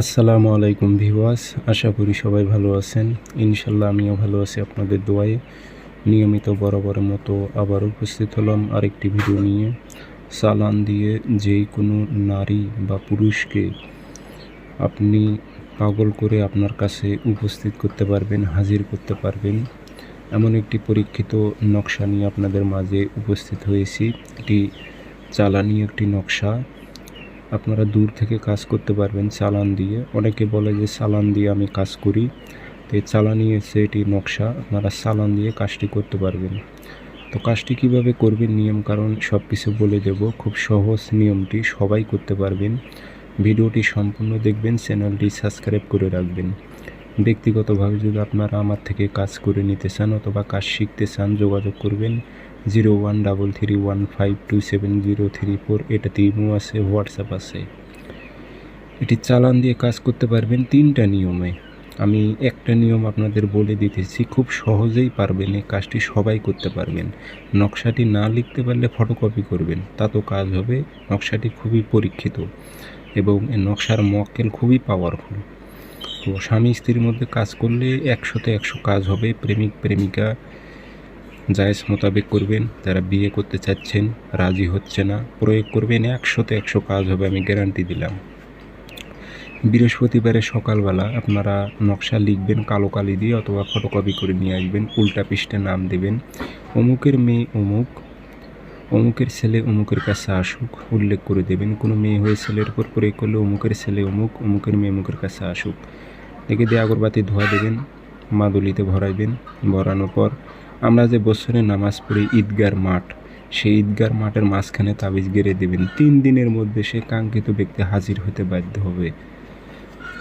আসসালামু আলাইকুম ভিওয়াস আশা করি সবাই ভালো আছেন। ইনশাল্লাহ আমিও ভালো আছি আপনাদের দোয়ায়। নিয়মিত বরাবরের মতো আবার উপস্থিত হলাম আরেকটি ভিডিও নিয়ে। চালান দিয়ে যেই কোনো নারী বা পুরুষকে আপনি পাগল করে আপনার কাছে উপস্থিত করতে পারবেন, হাজির করতে পারবেন। এমন একটি পরীক্ষিত নকশা নিয়ে আপনাদের মাঝে উপস্থিত হয়েছি। এটি চালানি একটি নকশা। আপনারা দূর থেকে কাজ করতে পারবেন চালান দিয়ে। অনেকে বলে যে চালান দিয়ে আমি কাজ করি। তো এই চালানি এসে এটি নকশা, আপনারা চালান দিয়ে কাজটি করতে পারবেন। তো কাজটি কীভাবে করবেন? নিয়ম কারণ সব কিছু বলে দেব। খুব সহজ নিয়মটি সবাই করতে পারবেন। ভিডিওটি সম্পূর্ণ দেখবেন, চ্যানেলটি সাবস্ক্রাইব করে রাখবেন। ব্যক্তিগতভাবে যদি আপনারা আমার থেকে কাজ করে নিতে চান অথবা কাজ শিখতে চান, যোগাযোগ করবেন zero one double three one five two seven zero three four. এটাতে ইমো আছে, হোয়াটসঅ্যাপ আছে। এটি চালান দিয়ে কাজ করতে পারবেন তিনটা নিয়মে। আমি একটা নিয়ম আপনাদের বলে দিতেছি, খুব সহজেই পারবেন এই কাজটি, সবাই করতে পারবেন। নকশাটি না লিখতে পারলে ফটোকপি করবেন, তা তো কাজ হবে। নকশাটি খুবই পরীক্ষিত এবং নকশার মক্কেল খুবই পাওয়ারফুল তো স্বামী স্ত্রীর মধ্যে কাজ করলে একশোতে একশো কাজ হবে। প্রেমিক, প্রেমিকা জায়েজ মোতাবেক করবেন। যারা বিয়ে করতে চাচ্ছেন, রাজি হচ্ছে না, প্রয়োগ করবেন একশোতে একশো কাজ হবে আমি গ্যারান্টি দিলাম। বৃহস্পতিবারে সকালবেলা আপনারা নকশা লিখবেন, কালো কালি দিয়ে অথবা ফটোকপি করে নিয়ে আসবেন, উল্টা পৃষ্ঠে নাম দেবেন। অমুকের মেয়ে অমুক অমুকের ছেলে অমুকের কাছে আসুক, উল্লেখ করে দেবেন, কোনো মেয়ে হয়ে ছেলের উপর প্রয়োগ করলে অমুকের ছেলে অমুক, অমুকের মেয়ে অমুকের কাছে আসুক। দেখে দিয়ে আগরবাতি ধোয়া দেবেন, মাদুলিতে ভরাইবেন, ভরানোর পর আমরা যে বছরে নামাজ পড়ি ঈদগার মাঠ, সেই ঈদগার মাঠের মাঝখানে তাবিজ গেড়ে দেবেন। তিন দিনের মধ্যে সে কাঙ্ক্ষিত ব্যক্তি হাজির হতে বাধ্য হবে।